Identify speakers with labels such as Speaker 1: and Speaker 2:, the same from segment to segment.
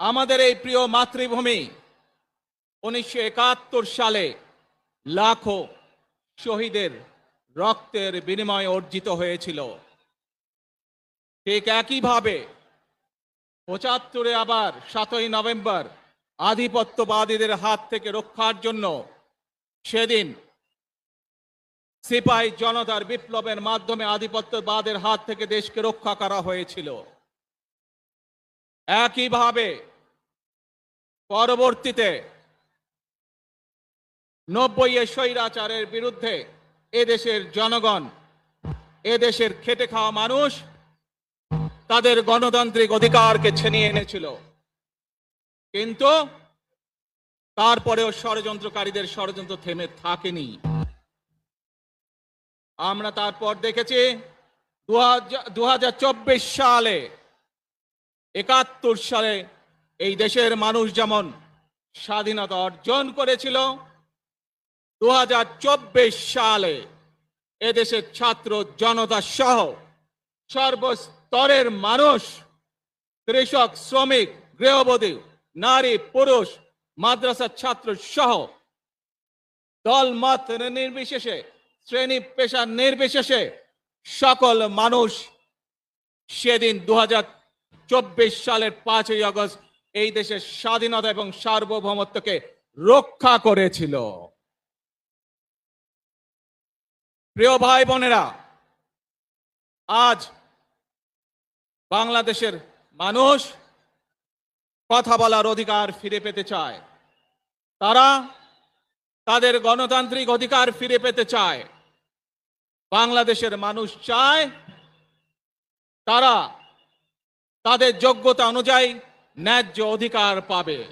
Speaker 1: আমাদের এই প্রিয় মাতৃভূমি উনিশশো একাত্তর সালে লাখো শহীদের রক্তের বিনিময়ে অর্জিত হয়েছিল। ঠিক একইভাবে পঁচাত্তরে আবার সাতই নভেম্বর আধিপত্যবাদীদের হাত থেকে রক্ষার জন্য সেদিন সিপাহী জনতার বিপ্লবের মাধ্যমে আধিপত্যবাদের হাত থেকে দেশকে রক্ষা করা হয়েছিল। একইভাবে পরবর্তীতে নব্বই এ স্বৈরাচারের বিরুদ্ধে এদেশের জনগণ, এদেশের খেটে খাওয়া মানুষ তাদের গণতান্ত্রিক অধিকারকে ছিনিয়ে এনেছিল। কিন্তু তারপরেও ষড়যন্ত্রকারীদের ষড়যন্ত্র থেমে থাকেনি। আমরা তারপর দেখেছি দু সালে, একাত্তর সালে এই দেশের মানুষ যেমন স্বাধীনতা অর্জন করেছিল দু হাজার চব্বিশ সালে এদেশের ছাত্র জনতা সহ সর্বস্তরের মানুষ, কৃষক, শ্রমিক, গৃহবধূ, নারী, পুরুষ মাদ্রাসার ছাত্র সহ দল মত নির্বিশেষে, শ্রেণি পেশা নির্বিশেষে সকল মানুষ সেদিন দু সালের পাঁচই আগস্ট এই দেশের স্বাধীনতা এবং সার্বভৌমত্বকে রক্ষা করেছিল। প্রিয় ভাই বোনেরা, আজ বাংলাদেশের মানুষ কথা বলার অধিকার ফিরে পেতে চায়। তারা তাদের গণতান্ত্রিক অধিকার ফিরে পেতে চায়। বাংলাদেশের মানুষ চায় তারা তাদের যোগ্যতা অনুযায়ী ন্যায্য অধিকার পাবে।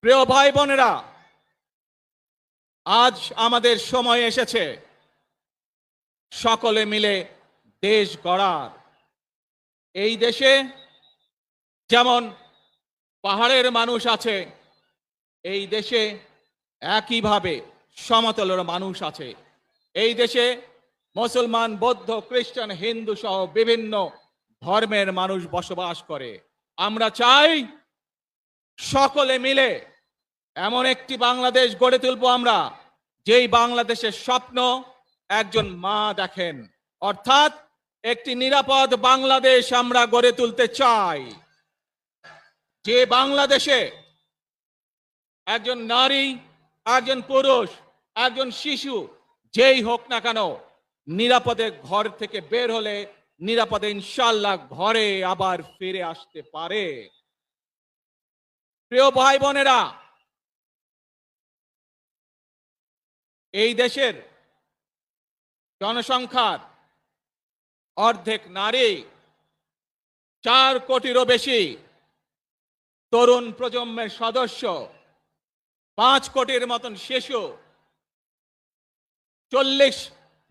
Speaker 1: প্রিয় ভাই বোনেরা, আজ আমাদের সময় এসেছে। সকলে মিলে দেশ গড়ার। এই দেশে যেমন পাহাড়ের মানুষ আছে, এই দেশে একইভাবে সমতলের মানুষ আছে। এই দেশে মুসলমান, বৌদ্ধ, খ্রিস্টান, হিন্দু সহ বিভিন্ন ধর্মের মানুষ বসবাস করে। আমরা চাই সকলে মিলে এমন একটি বাংলাদেশ গড়ে তুলব আমরা, যেই বাংলাদেশের স্বপ্ন একজন মা দেখেন। অর্থাৎ একটি নিরাপদ বাংলাদেশ আমরা গড়ে তুলতে চাই। যে বাংলাদেশে একজন নারী, একজন পুরুষ, একজন শিশু, যেই হোক না কেন, নিরাপদে ঘর থেকে বের হলে নিরাপদে ইনশাল্লাহ ঘরে আবার ফিরে আসতে পারে। প্রিয় ভাই বোনেরা, এই দেশের জনসংখ্যার অর্ধেক নারী, চার কোটিরও বেশি তরুণ প্রজন্মের সদস্য, পাঁচ কোটির মতন শিশু, চল্লিশ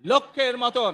Speaker 1: লক্ষের মতন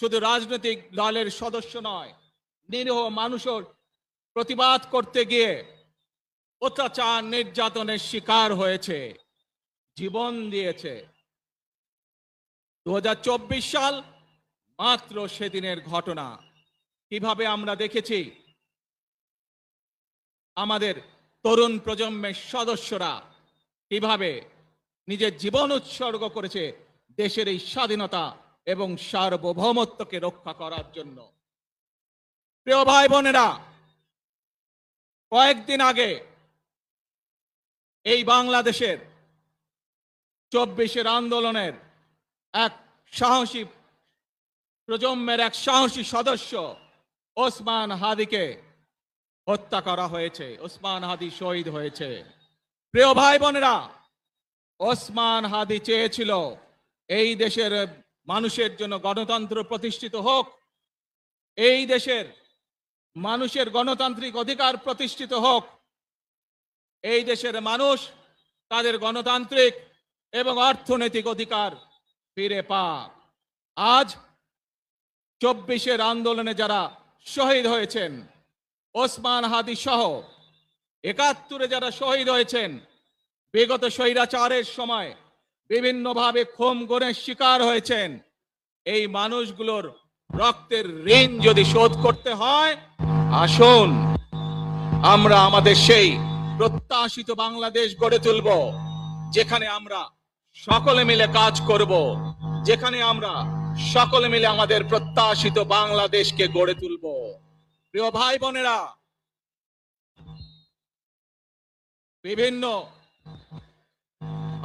Speaker 1: শুধু রাজনৈতিক দলের সদস্য নয়, নিরীহ মানুষের প্রতিবাদ করতে গিয়ে অত্যাচার নির্যাতনের শিকার হয়েছে, জীবন দিয়েছে। দু হাজার চব্বিশ সাল মাত্র সেদিনের ঘটনা। কীভাবে আমরা দেখেছি? আমাদের তরুণ প্রজন্মের সদস্যরা কীভাবে নিজের জীবন উৎসর্গ করেছে দেশের এই স্বাধীনতা এবং সার্বভৌমত্বকে রক্ষা করার জন্য। প্রিয় ভাই বোনেরা, কয়েকদিন আগে এই বাংলাদেশের চব্বিশের আন্দোলনের এক সাহসী প্রজন্মের এক সাহসী সদস্য ওসমান হাদিকে হত্যা করা হয়েছে, ওসমান হাদি শহীদ হয়েছে। প্রিয় ভাই বোনেরা, ওসমান হাদি চেয়েছিল এই দেশের মানুষের জন্য গণতন্ত্র প্রতিষ্ঠিত হোক, এই দেশের মানুষের গণতান্ত্রিক অধিকার প্রতিষ্ঠিত হোক, এই দেশের মানুষ তাদের গণতান্ত্রিক এবং অর্থনৈতিক অধিকার ফিরে পাক। আজ চব্বিশের আন্দোলনে যারা শহীদ হয়েছেন, ওসমান হাদি সহ একাত্তরে যারা শহীদ হয়েছেন, বিগত স্বৈরাচারের সময় বিভিন্নভাবে খোম গণের শিকার হয়েছেন। এই মানুষগুলোর রক্তের ঋণ যদি শোধ করতে হয়, আসুন, আমরা আমাদের সেই প্রত্যাশিত বাংলাদেশ গড়ে তুলব, যেখানে আমরা সকলে মিলে কাজ করব, যেখানে আমরা সকলে মিলে আমাদের প্রত্যাশিত বাংলাদেশকে গড়ে তুলব। প্রিয় ভাই বোনেরা, বিভিন্ন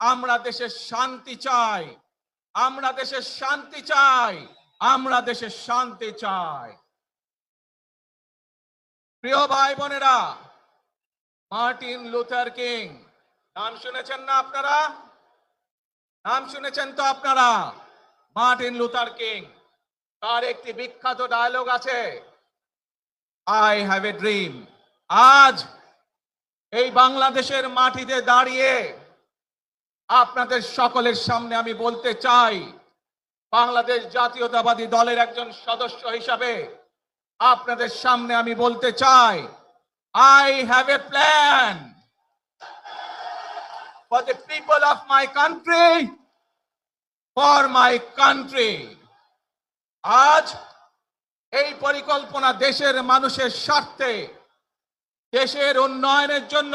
Speaker 1: আমরা দেশের শান্তি চাই। আমরা দেশের শান্তি চাই। আমরা দেশের শান্তি চাই। প্রিয় ভাই বোনেরা, মার্টিন লুথার কিং, নাম শুনেছেন না আপনারা? নাম শুনেছেন তো আপনারা? মার্টিন লুথার কিং, তার একটি বিখ্যাত ডায়লগ আছে আই হ্যাভ এ ড্রিম আজ এই বাংলাদেশের মাটিতে দাঁড়িয়ে আপনাদের সকলের সামনে আমি বলতে চাই বাংলাদেশ জাতীয়তাবাদী দলের একজন সদস্য হিসাবে আপনাদের সামনে আমি বলতে চাই I have a plan for the people of my country, for my country. আজ এই পরিকল্পনা দেশের মানুষের স্বার্থে দেশের উন্নয়নের জন্য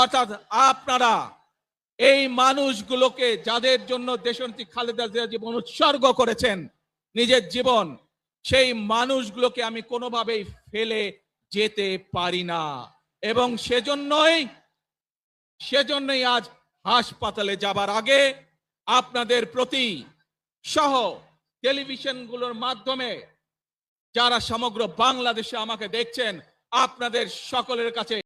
Speaker 1: অর্থাৎ আপনারা এই মানুষগুলোকে যাদের জন্য দেশনেত্রী খালেদা জিয়া জীবন উৎসর্গ করেছেন, নিজের জীবন, সেই মানুষগুলোকে আমি কোনোভাবেই ফেলে যেতে পারি না। এবং সেজন্যই সেজন্যই আজ হাসপাতালে যাবার আগে আপনাদের প্রতি সহ টেলিভিশনগুলোর মাধ্যমে যারা সমগ্র বাংলাদেশে আমাকে দেখছেন, আপনাদের সকলের কাছে